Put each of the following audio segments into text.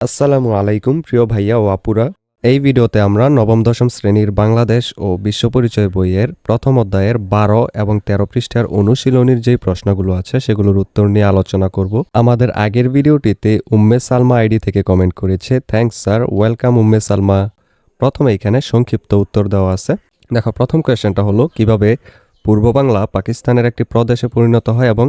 আসসালামু আলাইকুম, প্রিয় ভাইয়া ও আপুরা। এই ভিডিওতে আমরা নবম, দশম শ্রেণির বাংলাদেশ ও বিশ্ব পরিচয় বইয়ের প্রথম অধ্যায়ের বারো এবং তেরো পৃষ্ঠার অনুশীলনীর যেই প্রশ্নগুলো আছে, সেগুলোর উত্তর নিয়ে আলোচনা করব। আমাদের আগের ভিডিওটিতে উম্মে সালমা আইডি থেকে কমেন্ট করেছে thanks sir welcome Umme Salma. প্রথমে এখানে সংক্ষিপ্ত উত্তর দেওয়া আছে। দেখো, প্রথম কোয়েশ্চেনটা হলো, কীভাবে পূর্ব বাংলা পাকিস্তানের একটি প্রদেশে পরিণত হয় এবং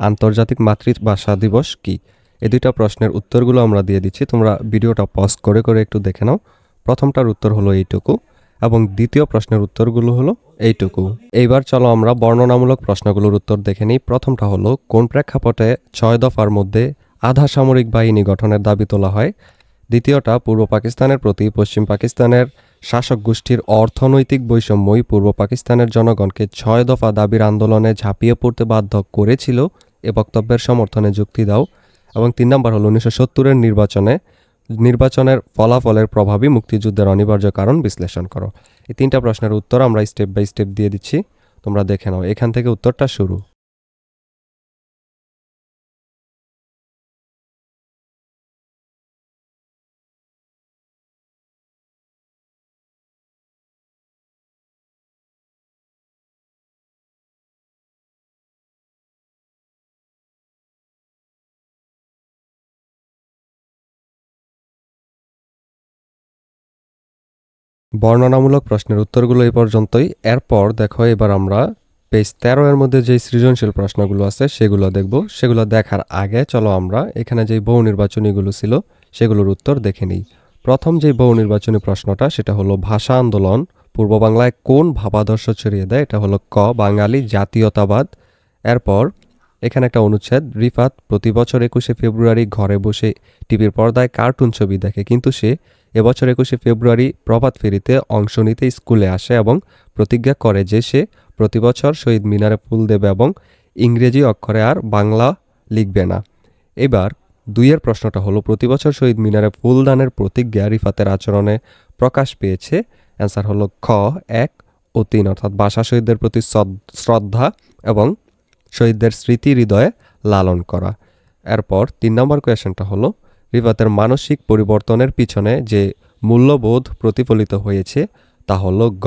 আন্তর্জাতিক মাতৃভাষা দিবস কি? এই দুইটা প্রশ্নের উত্তরগুলো আমরা দিয়ে দিচ্ছি। তোমরা ভিডিওটা পজ করে করে একটু দেখে নাও। প্রথমটার উত্তর হলো এইটুকু এবং দ্বিতীয় প্রশ্নের উত্তরগুলো হলো এইটুকু। এইবার চলো আমরা বর্ণনামূলক প্রশ্নগুলোর উত্তর দেখে নিই। প্রথমটা হলো, কোন প্রেক্ষাপটে ছয় দফার মধ্যে আধা সামরিক বাহিনী গঠনের দাবি তোলা হয়? দ্বিতীয়টা, পূর্ব পাকিস্তানের প্রতি পশ্চিম পাকিস্তানের শাসক গোষ্ঠীর অর্থনৈতিক বৈষম্যই পূর্ব পাকিস্তানের জনগণকে ছয় দফা দাবির আন্দোলনে ঝাঁপিয়ে পড়তে বাধ্য করেছিল। এ বক্তব্যের সমর্থনে যুক্তি দাও। এবং তিন নম্বর হলো উনিশশো সত্তরের নির্বাচনে, নির্বাচনের ফলাফলের প্রভাবই মুক্তিযুদ্ধের অনিবার্য কারণ বিশ্লেষণ করো। এই তিনটা প্রশ্নের উত্তর আমরা স্টেপ বাই স্টেপ দিয়ে দিচ্ছি। তোমরা দেখে নাও, এখান থেকে উত্তরটা শুরু। বর্ণনামূলক প্রশ্নের উত্তরগুলো এই পর্যন্তই। এরপর দেখো, এবার আমরা পেজ তেরো এর মধ্যে যে সৃজনশীল প্রশ্নগুলো আছে, সেগুলো দেখব। সেগুলো দেখার আগে চলো আমরা এখানে যে বহু নির্বাচনীগুলো ছিল, সেগুলোর উত্তর দেখে নিই। প্রথম যে বহু নির্বাচনী প্রশ্নটা, সেটা হলো ভাষা আন্দোলন। পূর্ব বাংলায় কোন ভাবাদর্শ ছড়িয়ে দেয়? এটা হলো ক, বাঙালি জাতীয়তাবাদ। এরপর এখানে একটা অনুচ্ছেদ, রিফাত প্রতি বছর একুশে ফেব্রুয়ারি ঘরে বসে টিভির পর্দায় কার্টুন ছবি দেখে। কিন্তু সে এবছর একুশে ফেব্রুয়ারি প্রভাত ফেরিতে অংশ নিতে স্কুলে আসে এবং প্রতিজ্ঞা করে যে সে প্রতি বছর শহীদ মিনারে ফুল দেবে এবং ইংরেজি অক্ষরে আর বাংলা লিখবে না। এবার দুইয়ের প্রশ্নটা হলো প্রতি বছর শহীদ মিনারে ফুল দানের প্রতিজ্ঞা রিফাতের আচরণে প্রকাশ পেয়েছে? অ্যান্সার হলো, খ, এক ও তিন, অর্থাৎ ভাষা শহীদদের প্রতি শ্রদ্ধা এবং শহীদদের স্মৃতি হৃদয়ে লালন করা। এরপর তিন নম্বর কোয়েশনটা হলো রিফাতের মানসিক পরিবর্তনের পিছনে যে মূল্যবোধ প্রতিফলিত হয়েছে, তা হল গ,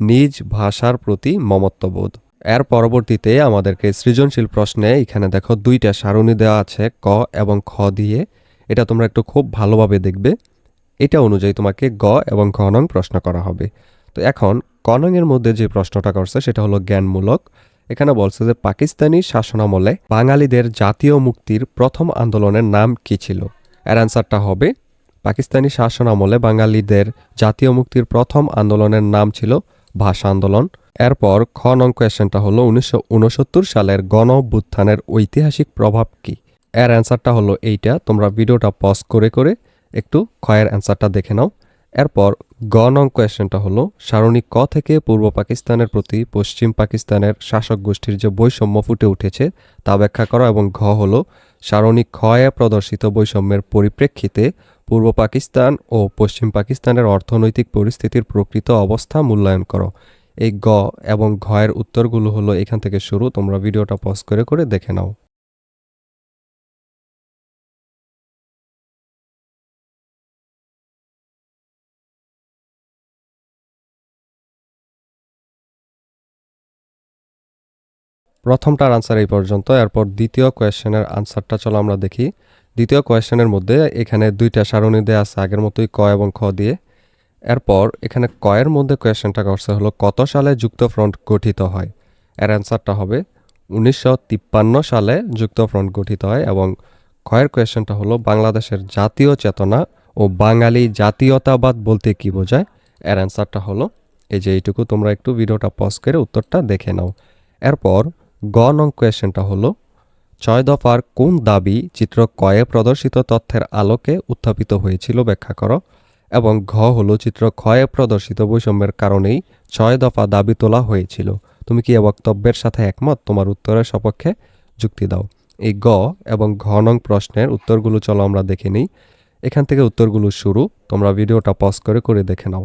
নিজ ভাষার প্রতি মমত্ববোধ। এর পরবর্তীতে আমাদেরকে সৃজনশীল প্রশ্নে এখানে দেখো দুইটা সারণী দেওয়া আছে, ক এবং খ দিয়ে। এটা তোমরা একটু খুব ভালোভাবে দেখবে। এটা অনুযায়ী তোমাকে গ এবং ঘ নং প্রশ্ন করা হবে। তো এখন ক নং এর মধ্যে যে প্রশ্নটা করছে, সেটা হলো জ্ঞানমূলক। এখানে বলছে যে পাকিস্তানি শাসনামলে বাঙালিদের জাতীয় মুক্তির প্রথম আন্দোলনের নাম কি ছিল? এর অ্যান্সারটা হবে, পাকিস্তানি শাসন আমলে বাঙালিদের জাতীয় মুক্তির প্রথম আন্দোলনের নাম ছিল ভাষা আন্দোলন। এরপর খ নং কোয়েশনটা হলো, উনিশশো উনসত্তর সালের গণ অভ্যুত্থানের ঐতিহাসিক প্রভাব কি? এর অ্যান্সারটা হলো এইটা, তোমরা ভিডিওটা পজ করে করে একটু ক্ষয়ের অ্যান্সারটা দেখে নাও। এরপর গ নং কোয়েশ্চেনটা হলো, সারণী ক থেকে পূর্ব পাকিস্তানের প্রতি পশ্চিম পাকিস্তানের শাসক গোষ্ঠীর যে বৈষম্য ফুটে উঠেছে তা ব্যাখ্যা করা এবং ঘ হলো, সারণী ক্ষয়ে প্রদর্শিত বৈষম্যের পরিপ্রেক্ষিতে পূর্ব পাকিস্তান ও পশ্চিম পাকিস্তানের অর্থনৈতিক পরিস্থিতির প্রকৃত অবস্থা মূল্যায়ন করো। এই গ এবং ঘ এর উত্তরগুলো হলো এখান থেকে শুরু, তোমরা ভিডিওটা পজ করে করে দেখে নাও। প্রথমটার আনসার এই পর্যন্ত, এরপর দ্বিতীয় কোয়েশ্চেনের আনসারটা চলো আমরা দেখি। দ্বিতীয় কোয়েশ্চেনের মধ্যে এখানে দুইটা সারণী দেওয়া আছে আগের মতোই ক এবং খ দিয়ে। এরপর এখানে কয়ের মধ্যে কোয়েশ্চেনটা করছে হলো, কত সালে যুক্তফ্রন্ট গঠিত হয়? এর অ্যান্সারটা হবে, উনিশশো তিপ্পান্ন সালে যুক্তফ্রন্ট গঠিত হয় এবং ক্ষয়ের কোয়েশ্চেনটা হলো, বাংলাদেশের জাতীয় চেতনা ও বাঙালি জাতীয়তাবাদ বলতে কি বোঝায়? এর অ্যান্সারটা হলো, এই যে এইটুকু তোমরা একটু ভিডিওটা পজ করে উত্তরটা দেখে নাও। এরপর গ নং কোয়েশ্চেনটা হলো, ছয় দফার কোন দাবি চিত্র কয়ে প্রদর্শিত তথ্যের আলোকে উত্থাপিত হয়েছিল ব্যাখ্যা করো, এবং ঘ হলো চিত্র ক্ষয়ে প্রদর্শিত বৈষম্যের কারণেই ছয় দফা দাবি তোলা হয়েছিল। তুমি কি এ বক্তব্যের সাথে একমত? তোমার উত্তরের সপক্ষে যুক্তি দাও। এই গ এবং ঘ নং প্রশ্নের উত্তরগুলো চলো আমরা দেখে নিই। এখান থেকে উত্তরগুলো শুরু, তোমরা ভিডিওটা পজ করে করে দেখে নাও।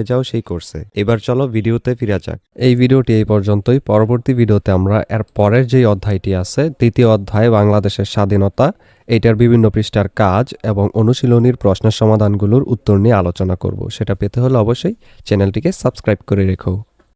যাও সেই কোর্সে এবার চলো ভিডিওতে ফিরে যাক। এই ভিডিওটি এই পর্যন্তই। পরবর্তী ভিডিওতে আমরা এর পরের যেই অধ্যায়টি আছে তৃতীয় অধ্যায়, বাংলাদেশের স্বাধীনতা, এটার বিভিন্ন পৃষ্ঠার কাজ এবং অনুশীলনীর প্রশ্নের সমাধানগুলোর উত্তর নিয়ে আলোচনা করব। সেটা পেতে হলে অবশ্যই চ্যানেলটিকে সাবস্ক্রাইব করে রেখো।